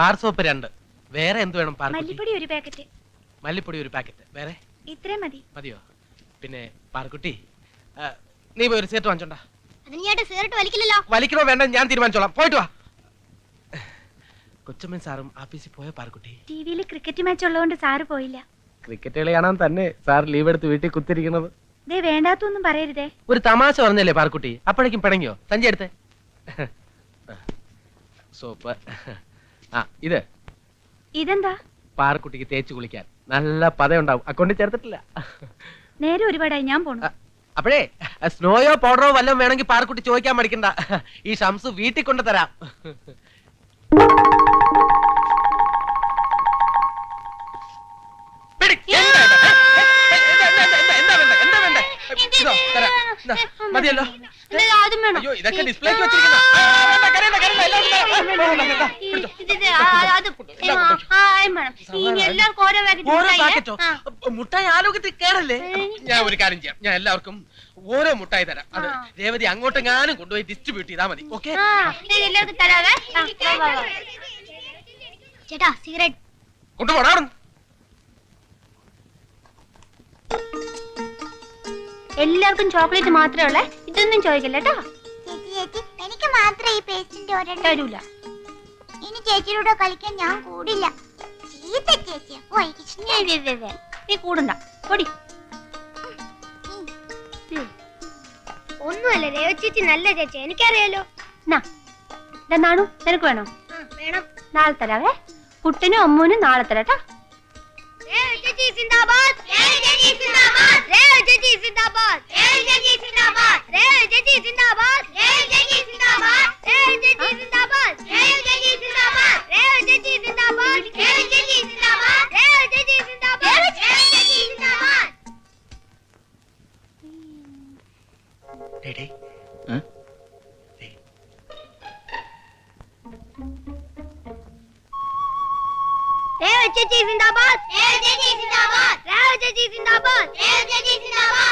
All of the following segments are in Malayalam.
ബാർ സോപ്പ് രണ്ട്. വേറെ എന്ത് വേണം പാർക്കുട്ടി മല്ലിപ്പൊടി ഒരു പാക്കറ്റ്. മല്ലിപ്പൊടി ഒരു പാക്കറ്റ്. വേറെ? ഇത്രയും മതി. മതിയോ? പിന്നെ പാർക്കുട്ടി നീ പോയി ഒരു സീറ്റ് വാങ്ങിച്ചോണ്ടാ. വലിക്കണോ വേണ്ട ഞാൻ തീരുമാനിച്ചോളാം. പോയിട്ട് വാ. കൊച്ചമ്മൻ സാറും ആഫീസിൽ പോയ പാർക്കുട്ടി? ടിവിയിൽ ക്രിക്കറ്റ് മാച്ച് ഉള്ളതുകൊണ്ട് സാറ് പോയില്ല. ക്രിക്കറ്റ് കളി കാണാൻ തന്നെ സാർ ലീവ് എടുത്ത് വീട്ടിൽ കുത്തിരിക്കുന്നത് ദേ വേണ്ടാത്തൊന്നും പറയരുതേ. ഒരു തമാശ പറഞ്ഞല്ലേ പാർക്കുട്ടി? അപ്പോഴേക്കും പിണങ്ങിയോ? സഞ്ചി എടുത്തേ. സോപ്പ്. ആ ഇത്. ഇതെന്താ? പാറക്കുട്ടിക്ക് തേച്ച് കുളിക്കാൻ. നല്ല പതയുണ്ടാവും. അക്കൗണ്ടിൽ ചേർത്തിട്ടില്ല. നേരെ ഒരുപാടായി ഞാൻ പോണു. അപ്പോഴേ സ്നോയോ പൗഡറോ വല്ലതും വേണമെങ്കിൽ പാറക്കുട്ടി ചോദിക്കാൻ മടിക്കണ്ട. ഈ ഷംസ് വീട്ടിൽ കൊണ്ടു തരാം. മതിയല്ലോ. ഇതൊക്കെ ഡിസ്പ്ലേക്ക് വെച്ചിരിക്കുന്ന. മുട്ടായി ആലോകത്തിൽ കേറല്ലേ? ഞാൻ ഒരു കാര്യം ചെയ്യാം. ഞാൻ എല്ലാവർക്കും ഓരോ മുട്ടായി തരാം. അത്. രേവതി അങ്ങോട്ടെങ്ങാനും കൊണ്ടുപോയി ഡിസ്ട്രിബ്യൂട്ട് ചെയ്താൽ മതി. ഓക്കെ. ചേട്ടാ സിഗരറ്റ് കൊണ്ടുപോടാ എല്ലാവർക്കും ചോക്ലേറ്റ് മാത്രമേ ഉള്ളേ. ഇതൊന്നും ചോദിക്കില്ല കേട്ടോ? മാത്രമേ ഈ പേസ്റ്റിന്റെ ഒരെണ്ണം തരൂല. ഇനി ചേച്ചിയുടെ കളിക്കാൻ ഞാൻ കൂടില്ല. ചീത്ത ചേച്ചി. ഓ എനിക്ക് ഇഷ്ടം. ഏയ്, ദേ. നീ കൂടണ്ട പൊടി. ഒന്നുമല്ല രേവ ചേച്ചി നല്ല ചേച്ചി. എനിക്കറിയാലോ. നാണു. നിനക്ക് വേണോ? വേണം. നാളെ തരാവേ. കുട്ടനും അമ്മൂനും നാളെ തരാട്ടാ രേവ ചേച്ചി സിന്ദാബാദ്. രേവ ചേച്ചി സിന്ദാബാദ്. രേവ ചേച്ചി സിന്ദാബാദ്. രേവ ചേച്ചി സിന്ദാബാദ്. രേവ ചേച്ചി സിന്ദാബാദ്.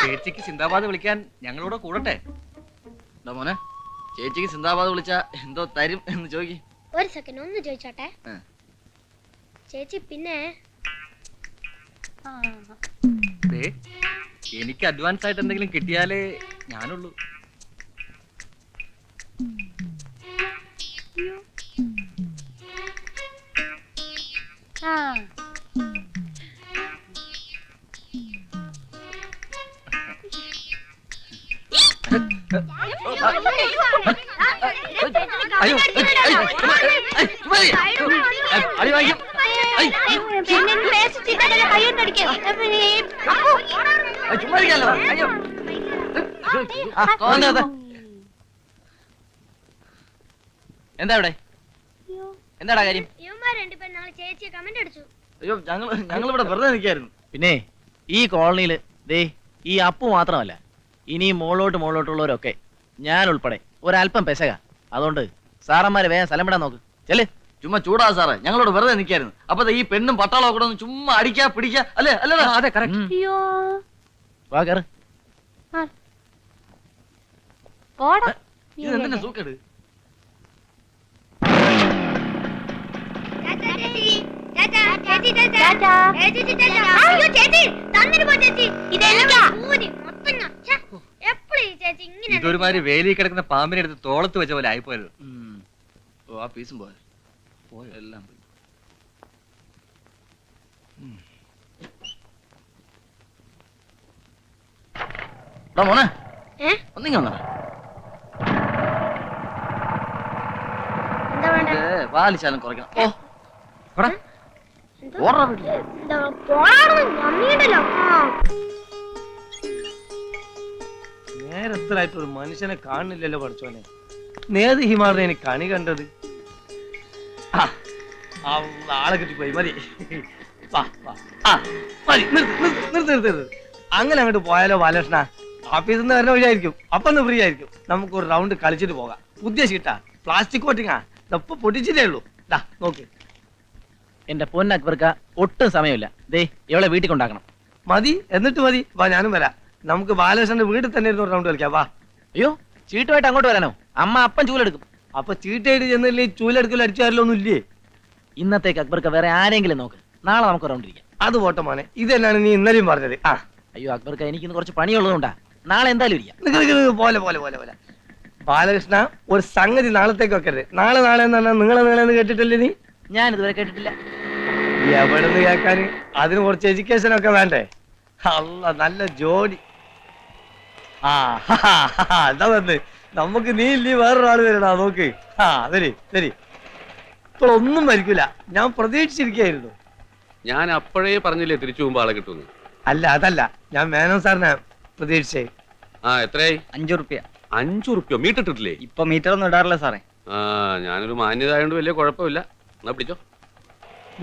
ചേച്ചിക്ക് സിന്ദാബാദ് വിളിക്കാൻ ഞങ്ങളോട് കൂടട്ടെ. എന്താ മോനെ. ചേച്ചിക്ക് സിന്ദാബാദ് വിളിച്ച എന്തോ തരും എന്ന് ചോദിക്ക്. ഒരു സെക്കൻഡ് ഒന്ന് ചോദിച്ചോട്ടെ? ആ. ചേച്ചി പിന്നെ ദേ, എനിക്ക് അഡ്വാൻസ് ആയിട്ട് എന്തെങ്കിലും കിട്ടിയാലേ ഞാനുള്ളൂ. ആ. അയ്യോ അയ്യോ ആ, എന്താ ഇവിടെ എന്താടാ കാര്യം കമന്റ് അയ്യോ ഞങ്ങൾ ഞങ്ങൾ ഇവിടെ വെറുതെ നിൽക്കായിരുന്നു പിന്നെ ഈ കോളനിയിൽ ദേ ഈ അപ്പു മാത്രമല്ല ഇനി മോളോട്ട് മോളോട്ടുള്ളവരൊക്കെ ഞാൻ ഉൾപ്പെടെ ഒരല്പം പെശക. അതുകൊണ്ട് സാറന്മാരെ വേഗം സ്ഥലം വിടാൻ നോക്ക്. ചെല്ലേ. ചുമ്മാ ചൂടാ സാറ്. ഞങ്ങളോട് വെറുതെ നിൽക്കായിരുന്നു. അപ്പൊ ഈ പെണ്ണും പട്ടാളം കൂടെ ചുമ്മാ അടിക്കാ പിടിക്കാ. അല്ലേ? അല്ലേ അതെ ചേച്ചി സൂക്കേട്? ചേച്ചി ഇതെല്ലാം മൊത്തം ഇതൊരുമാതിരി വേലി കിടക്കുന്ന പാമ്പിനെ എടുത്ത് തോളത്ത് വെച്ച പോലെ ആയിപ്പോയത്. ഓ ആ പീസും പോയോ? പോയോ? എല്ലാം പോയി. മോനെ? ഒന്നിങ്ങ വന്നടാ. എന്താ വേണ്ട? പാലിശാലം കുറയ്ക്കണം. ഓ? ഓടറാ വീട്ടിൽ. നേരത്തിലായിട്ട് ഒരു മനുഷ്യനെ കാണുന്നില്ലല്ലോ പഠിച്ചോനെ നേത് ഹിമാറിനെ എനിക്ക് കണി കണ്ടത്. ആളെ കിട്ടിപ്പോയി മതി. മതി നിർത്ത്, നിർത്ത്, നിർത്ത്, നിർത്ത്, നിർത്ത്. അങ്ങനെ അങ്ങോട്ട് പോയാലോ ബാലകൃഷ്ണ? ഓഫീസിൽ നിന്ന് വരുന്ന വഴിയായിരിക്കും. അപ്പൊ ഒന്ന് ഫ്രീ ആയിരിക്കും. നമുക്ക് ഒരു റൗണ്ട് കളിച്ചിട്ട് പോകാം. പുതിയ ഷീട്ടാ പ്ലാസ്റ്റിക് കോട്ടിങ്ങാ ഇതപ്പൊ പൊട്ടിച്ചിട്ടേ ഉള്ളൂ. ദാ നോക്ക്. എന്റെ പൊന്നക്ബർക്ക ഒട്ടും സമയമില്ല. ദേ ഇവളെ വീട്ടിൽ കൊണ്ടാക്കണം. മതി എന്നിട്ട് മതി. വാ ഞാനും വരാം. നമുക്ക് ബാലകൃഷ്ണന്റെ വീട്ടിൽ തന്നെ ഇരുന്ന് ഒരു റൗണ്ട് കളിക്കാം. വാ. അയ്യോ ചീട്ടുമായിട്ട് അങ്ങോട്ട് വരാനോ? അമ്മ അപ്പം ചൂലെടുക്കും. അപ്പൊ ചീട്ടായിട്ട് ചെന്നില്ലേ ചൂലെടുക്കലും അടിച്ചു തരലൊന്നും ഇല്ലേ ഇന്നത്തേക്ക് അക്ബർക്ക് വേറെ ആരെങ്കിലും നോക്ക്. നാളെ നമുക്ക് റൗണ്ട് ഇരിക്കാം. അത് പോട്ടെ മോനെ. ഇത് തന്നെയാണ് നീ ഇന്നലെയും പറഞ്ഞത്. ആ. അയ്യോ അക്ബർക്ക് എനിക്കിന്ന് കുറച്ച് പണിയുള്ളതുകൊണ്ടാ. നാളെ എന്തായാലും ഇരിക്കാം. നിക്ക് നിക്ക് നിക്ക്. പോലെ പോലെ പോലെ പോലെ. ബാലകൃഷ്ണ ഒരു സംഗതി നാളത്തേക്ക് വെക്കരുത്. നാളെ നാളെ എന്ന് പറഞ്ഞാൽ നിങ്ങളെ നിങ്ങളെ എന്ന് കേട്ടിട്ടില്ലേ നീ? ഞാൻ ഇതുവരെ കേട്ടിട്ടില്ല. എവിടെ നിന്ന് കേൾക്കാൻ? അതിന് കുറച്ച് എഡ്യൂക്കേഷൻ ഒക്കെ വേണ്ടേ? അല്ല നല്ല ജോഡി ആ എന്താ വന്ന് നമുക്ക് നീ ഇല്ലേ വേറൊരാൾ വരണാ നോക്ക്. ആ വരി വരി. ഇപ്പോൾ ഒന്നും മരിക്കൂല ഞാൻ പ്രതീക്ഷിച്ചിരിക്കായിരുന്നു ഞാൻ അപ്പോഴേ പറഞ്ഞില്ലേ തിരിച്ചു പോകുമ്പോ ആളെ കിട്ടുന്നു അല്ല അതല്ല. ഞാൻ മേനോൻ സാറിനെ പ്രതീക്ഷിച്ചേ. ആ എത്രയായി? അഞ്ചു റുപ്യ അഞ്ചു റുപ്യ മീറ്റർ ഇട്ടിട്ടില്ലേ ഇപ്പൊ മീറ്റർ ഒന്നും ഇടാറില്ല സാറേ. ആ ഞാനൊരു മാന്യത ആയതുകൊണ്ട് വലിയ കുഴപ്പമില്ല. എന്നാ പിടിച്ചോ.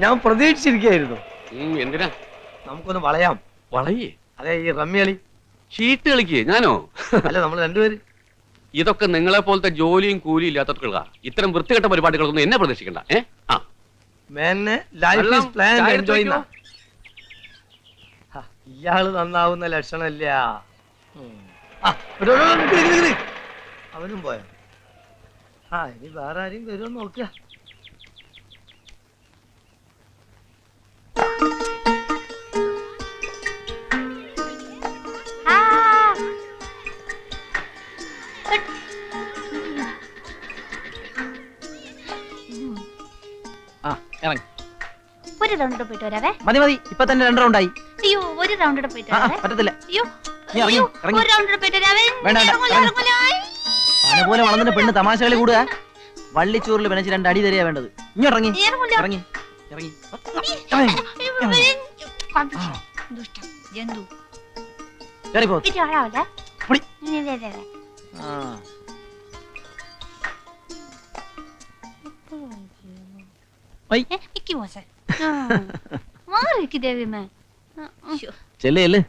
ഞാൻ പ്രതീക്ഷിച്ചിരിക്കായിരുന്നു ഉം, എന്തിനാ? നമുക്കൊന്ന് വളയാം. വളയേ? അതെ ഈ റമ്മി ഷീട്ട് കളിക്കേ ഞാനോ? അല്ല നമ്മൾ രണ്ടുപേര്. ഇതൊക്കെ നിങ്ങളെ പോലത്തെ ജോലിയും കൂലിയും ഇല്ലാത്തവർക്കുള്ള ഇത്തരം വൃത്തികെട്ട പരിപാടികളൊന്നും എന്നെ പ്രതീക്ഷിക്കണ്ട. ഏ? ആ. മേനെ ലൈഫ് വെള്ളം, ഈസ് പ്ലാൻ ചായ എടുത്ത് എൻജോയ് വെക്കോ? ഇയാൾ നന്നാവുന്ന ലക്ഷണമില്ല. ഉം. ആ, എടോ, എടോ, എടോ, നിക്ക്, നിക്ക്, നിക്ക്. അവനും പോയോ? ആ ഇനി വേറെ ആരെയും വരുമോ നോക്കുക. ഇറങ്ങി ഒരു റൗണ്ട് പോയിട്ട് വരാവേ മതി മതി ഇപ്പൊ തന്നെ രണ്ട് റൗണ്ടായി അയ്യോ ഒരു റൗണ്ട് പോയിട്ട് ആ ആ, വരാവേ പറ്റത്തില്ല അയ്യോ നീ ഇറങ്ങി, അയ്യോ ഇറങ്ങി. ഒരു റൗണ്ട് പോയിട്ട് വരാവേ വേണ്ട, വേണ്ട, ഇറങ്ങൂല, ഇറങ്ങി. ഇറങ്ങൂല. പന പോലെ വളർന്നിട്ട് പെണ്ണ് തമാശകളി കൂടുക വള്ളിച്ചോറിൽ പിണച്ച് രണ്ട് അടി തരിക വേണ്ടത് ഇങ്ങോട്ടിറങ്ങി ഇറങ്ങൂല. ഇറങ്ങി ഇറങ്ങി ഇറങ്ങി. ഇറങ്ങി. കണ്ടിച്ചോ? ദുഷ്ടൻ, ജന്തു. പോ ആഴാവല്ലേ? പൊടി. ആ. ദേവിയമ്മേ. ചെല്ല്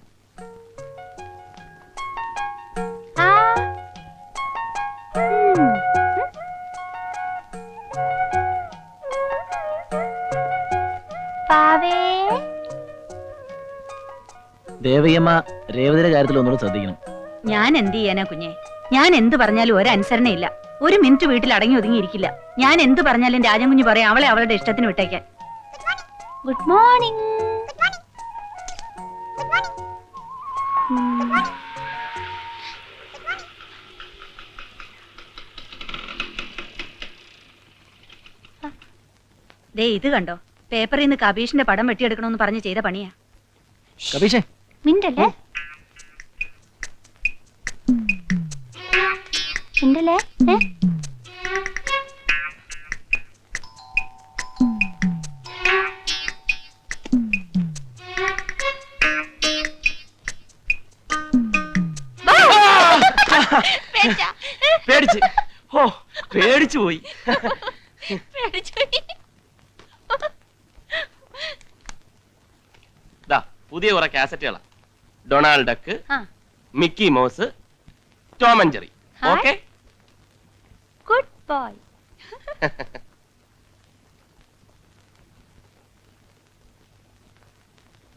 ദേവയ്യമ്മ രേവതിയുടെ കാര്യത്തിൽ ഒന്നുകൂടെ ശ്രദ്ധിക്കണം. ഞാൻ എന്ത് ചെയ്യാനാ കുഞ്ഞെ? ഞാൻ എന്ത് പറഞ്ഞാലും ഒരനുസരണയില്ല. ഒരു മിനിറ്റ് വീട്ടിൽ അടങ്ങി ഒതുങ്ങിയിരിക്കില്ല. ഞാൻ എന്ത് പറഞ്ഞാലും രാജൻകുഞ്ഞ് പറയാം അവളെ അവളുടെ ഇഷ്ടത്തിന് വിട്ടേക്കാൻ. ഗുഡ് മോർണിംഗ് ദേ ഇത് കണ്ടോ? പേപ്പറിൽ നിന്ന് കബീഷിന്റെ പടം വെട്ടിയെടുക്കണമെന്ന് പറഞ്ഞ് ചെയ്ത പണിയാ. കബീഷേ മിണ്ടല്ലേ? മിണ്ടല്ലേ ഏ? പേടിച്ച്. ഓ പേടിച്ചു പോയി. പുതിയ കുറെ കാസറ്റുകളാ. Donald Duck Mickey Mouse Tom and Jerry. Okay? Boy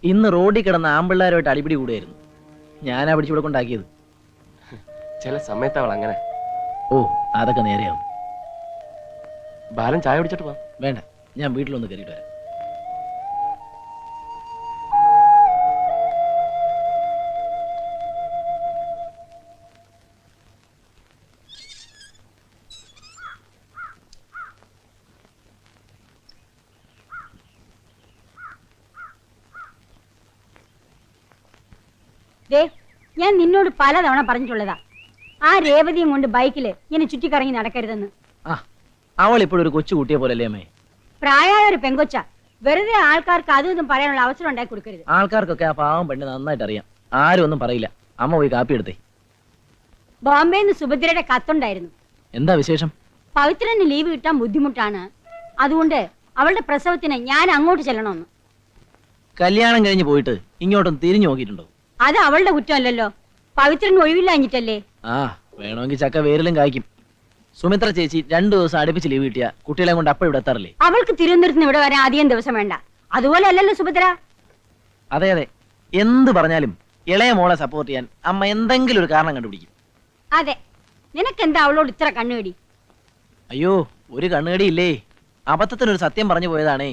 ഇന്ന് റോഡിൽ കിടന്ന ആമ്പിള്ളാരുമായിട്ട് അടിപിടി കൂടിയായിരുന്നു ഞാനാ പിടിച്ചിവിടെ കൊണ്ടാക്കിയത്. ചില സമയത്ത് അവൾ അങ്ങനെ. ഓ അതൊക്കെ നേരെയാവും. ബാലൻ ചായ പിടിച്ചിട്ട് പോ. വേണ്ട ഞാൻ വീട്ടിലൊന്ന് കയറിയിട്ട് വരാം. ദേ ഞാൻ നിന്നോട് പലതവണ പറഞ്ഞിട്ടുള്ളതാ. ആ രേവതിയും കൊണ്ട് ബൈക്കിൽ ഇങ്ങനെ ചുറ്റിക്കറങ്ങി നടക്കരുതെന്ന്. അവൾ ഇപ്പോഴൊരു കൊച്ചു കുട്ടിയെ പോലല്ലേ അമ്മേ? പ്രായമായ ഒരു പെങ്കൊച്ച. വെറുതെ ആൾക്കാർക്ക് അതും ഇതും പറയാനുള്ള അവസരം ഉണ്ടാക്കി കൊടുക്കരുത്. ആൾക്കാർക്കൊക്കെ ആ പാവം പെണ്ണ് നന്നായിട്ട് അറിയാം. ആരും ഒന്നും പറയില്ല. അമ്മ പോയി കാപ്പി എടുത്തേ. ബോംബെയിൽ നിന്ന് സുഭദ്രയുടെ കത്തുണ്ടായിരുന്നു. എന്താ വിശേഷം? പവിത്രന് ലീവ് കിട്ടാൻ ബുദ്ധിമുട്ടാണ്. അതുകൊണ്ട് അവളുടെ പ്രസവത്തിന് ഞാൻ അങ്ങോട്ട് ചെല്ലണമെന്ന്. കല്യാണം കഴിഞ്ഞ് പോയിട്ട് ഇങ്ങോട്ടും തിരിഞ്ഞു നോക്കിയിട്ടുണ്ടോ? അത് അവളുടെ കുറ്റമല്ലല്ലോ. പവിത്രന് ഒഴിവില്ലാഞ്ഞിട്ടല്ലേ? ആ വേണമെങ്കിൽ ചക്ക വേരിലും കായ്ക്കും. സുമിത്ര ചേച്ചി രണ്ടു ദിവസം അടുപ്പിച്ച് ലീവ് കിട്ടിയ കുട്ടികളെ കൊണ്ട് അപ്പം ഇവിടെ എത്താറില്ലേ? അവൾക്ക് തിരുവനന്തപുരത്ത് ഇവിടെ വരാൻ അധികം ദിവസം വേണ്ട. അതുപോലെ അല്ലല്ലോ സുഭദ്ര അതെ അതെ. എന്ത് പറഞ്ഞാലും ഇളയ മോളെ സപ്പോർട്ട് ചെയ്യാൻ അമ്മ എന്തെങ്കിലും ഒരു കാരണം കണ്ടുപിടിക്കും. അതെ. നിനക്കെന്താ അവളോട് ഇത്ര കണ്ണുകടി? അയ്യോ ഒരു കണ്ണുകടി ഇല്ലേ? അബദ്ധത്തിനൊരു സത്യം പറഞ്ഞു പോയതാണേ.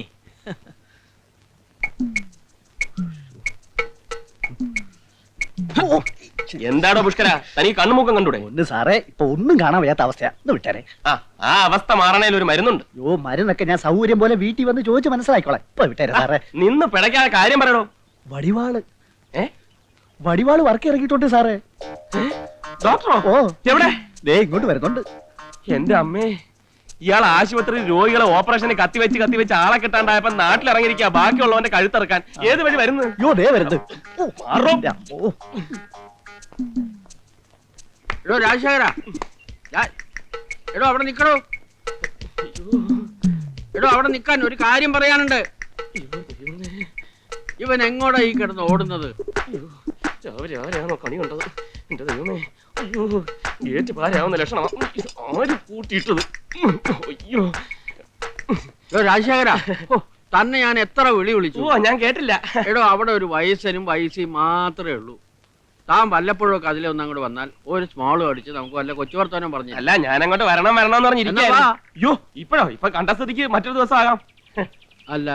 എന്താടോ പുഷ്കര? തനിക്ക് കണ്ണുമുക്കം കണ്ടൂടെ? ഒന്ന് സാറേ ഇപ്പൊ ഒന്നും കാണാൻ വയ്യാത്ത അവസ്ഥയാ. ഒന്ന് വിട്ടാരെ. ആ ആ അവസ്ഥ മാറണേൽ ഒരു മരുന്നുണ്ട്. ഓ മരുന്നൊക്കെ ഞാൻ സൗകര്യം പോലെ വീട്ടിൽ വന്ന് ചോദിച്ച് മനസ്സിലാക്കിക്കോളാം. ഇപ്പൊ വിട്ടാരെ സാറേ. നിന്ന് പിടയ്ക്കാതെ കാര്യം പറയണോ വടിവാൾ. ഏ? വടിവാൾ വർക്ക് ഇറങ്ങിയിട്ടുണ്ട് സാറേ ഡോക്ടറോ? ഓ. എവിടെ? ദേ ഇങ്ങോട്ട് വരുന്നുണ്ട്. എന്റെ അമ്മേ. ഇയാൾ ആശുപത്രിയിൽ രോഗികളെ ഓപ്പറേഷന് കത്തിവെച്ച് കത്തിവെച്ച് ആളെ കിട്ടാണ്ടായപ്പോ നാട്ടിലിറങ്ങിയിരിക്കുക ബാക്കിയുള്ളവന്റെ കഴുത്തിറക്കാൻ. ഏത് വഴി വരുന്നത് അയ്യോ ദേ വരുന്നത് എടോ രാജശേഖര. എടോ അവിടെ നിൽക്കാൻ എടോ അവിടെ നിക്കാൻ ഒരു കാര്യം പറയാനുണ്ട്. ഇവൻ എങ്ങോട്ടാ ഈ കിടന്ന് ഓടുന്നത്? രാവിലെ കണി കണ്ടത്? എന്റെ ദൈവമേ. അയ്യോ ഗേറ്റ് പാരാവുന്ന ലക്ഷണം ആര് കൂട്ടിയിട്ടത്? അയ്യോ. രാജശേഖര ഓ, തന്നെ ഞാൻ എത്ര വിളി വിളിച്ചു. ഓ ഞാൻ കേട്ടില്ല. എടോ അവിടെ ഒരു വയസ്സനും വയസ്സിയും മാത്രമേ ഉള്ളൂ. താൻ വല്ലപ്പോഴൊക്കെ അതിലെ ഒന്ന് അങ്ങോട്ട് വന്നാൽ ഒരു സ്മോൾ അടിച്ച് നമുക്ക് വല്ല കൊച്ചു വർത്താനം പറഞ്ഞു അല്ല ഞാൻ അങ്ങോട്ട് വരണം വരണം എന്ന് എന്നാ വാ. അയ്യോ ഇപ്പഴോ? ഇപ്പൊ കണ്ട സ്ഥിതിക്ക് മറ്റൊരു ദിവസം ആകാം അല്ല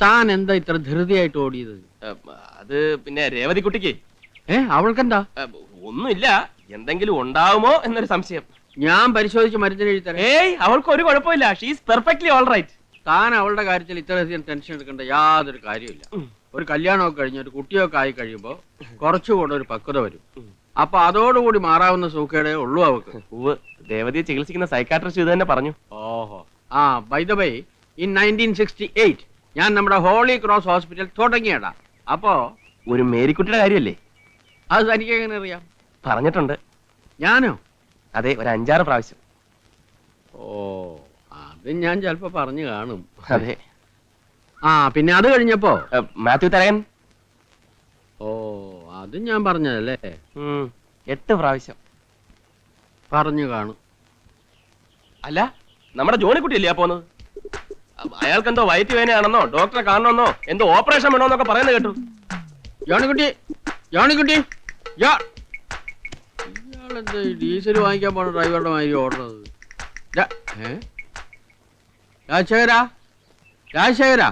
താൻ എന്താ ഇത്ര ധൃതിയായിട്ട് ഓടിയത്? ഏ, അത് പിന്നെ രേവതി കുട്ടിക്ക് ഏ അവൾക്കെന്താ? ഏ, ഒന്നുമില്ല. എന്തെങ്കിലും ഉണ്ടാവുമോ എന്നൊരു സംശയം. ഞാൻ പരിശോധിച്ച് മരുന്നിന് എഴുതി തരാം. ഏയ് അവൾക്ക് ഒരു കുഴപ്പമില്ല. ഷീസ് പെർഫെക്റ്റ്ലി ഓൾ റൈറ്റ് താൻ അവളുടെ കാര്യത്തിൽ ഇത്രയധികം ടെൻഷൻ എടുക്കേണ്ട യാതൊരു കാര്യമില്ല ഒരു കല്യാണമൊക്കെ കഴിഞ്ഞ് ഒരു കുട്ടിയൊക്കെ ആയി കഴിയുമ്പോൾ കുറച്ചുകൂടെ ഒരു പക്വത വരും. അപ്പൊ അതോടുകൂടി മാറാവുന്ന സൂക്കേടേ ഉള്ളൂ അവൾക്ക്. ഉവ് രേവതിയെ ചികിത്സിക്കുന്ന സൈക്കാട്രിസ്റ്റ് ഇത് തന്നെ പറഞ്ഞു. ഓഹോ. ആ by the by in nineteen sixty eight ഞാൻ നമ്മുടെ ഹോളി ക്രോസ് ഹോസ്പിറ്റൽ തുടങ്ങിയടാ അപ്പോ ഒരു മേരിക്കുട്ടിയുടെ കാര്യമല്ലേ? അത് തനിക്ക് എങ്ങനെ അറിയാം? പറഞ്ഞിട്ടുണ്ട്. ഞാനോ? അതെ ഒരു അഞ്ചാറ് പ്രാവശ്യം. ഓ അത് ഞാൻ ചിലപ്പോ പറഞ്ഞു കാണും. അതെ. ആ പിന്നെ അത് കഴിഞ്ഞപ്പോ? ഏ, മാത്യു തരകൻ? ഓ അത് ഞാൻ പറഞ്ഞതല്ലേ? ഉം, എട്ട് പ്രാവശ്യം. പറഞ്ഞു കാണും. അല്ല നമ്മുടെ ജോണിക്കുട്ടിയല്ലേ ആ പോന്നത്? അയാൾക്ക് എന്തോ വയറ്റ് വേനയാണെന്നോ ഡോക്ടറെ കാണണമെന്നോ എന്തോ ഓപ്പറേഷൻ വേണമെന്നൊക്കെ പറയുന്നത് കേട്ടു. ജോണിക്കുട്ടി ജോണിക്കുട്ടി യാ ഇയാളെന്താ ഡീസൽ വാങ്ങിക്കാൻ പോണ ഡ്രൈവറുടെ മാതിരി ഓടുന്നത്? രാജശേഖരാ? രാജശേഖരാ?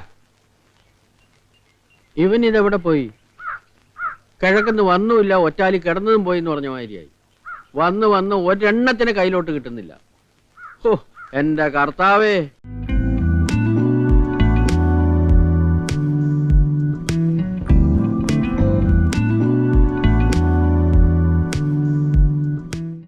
ഇവൻ ഇതെവിടെ പോയി? കിഴക്കുന്ന് വന്നുമില്ല ഒറ്റാലി കിടന്നതും പോയി എന്ന് പറഞ്ഞ മാതിരിയായി. വന്ന് വന്ന് ഒരെണ്ണത്തിന് കയ്യിലോട്ട് കിട്ടുന്നില്ല. ഓ എന്റെ കർത്താവേ.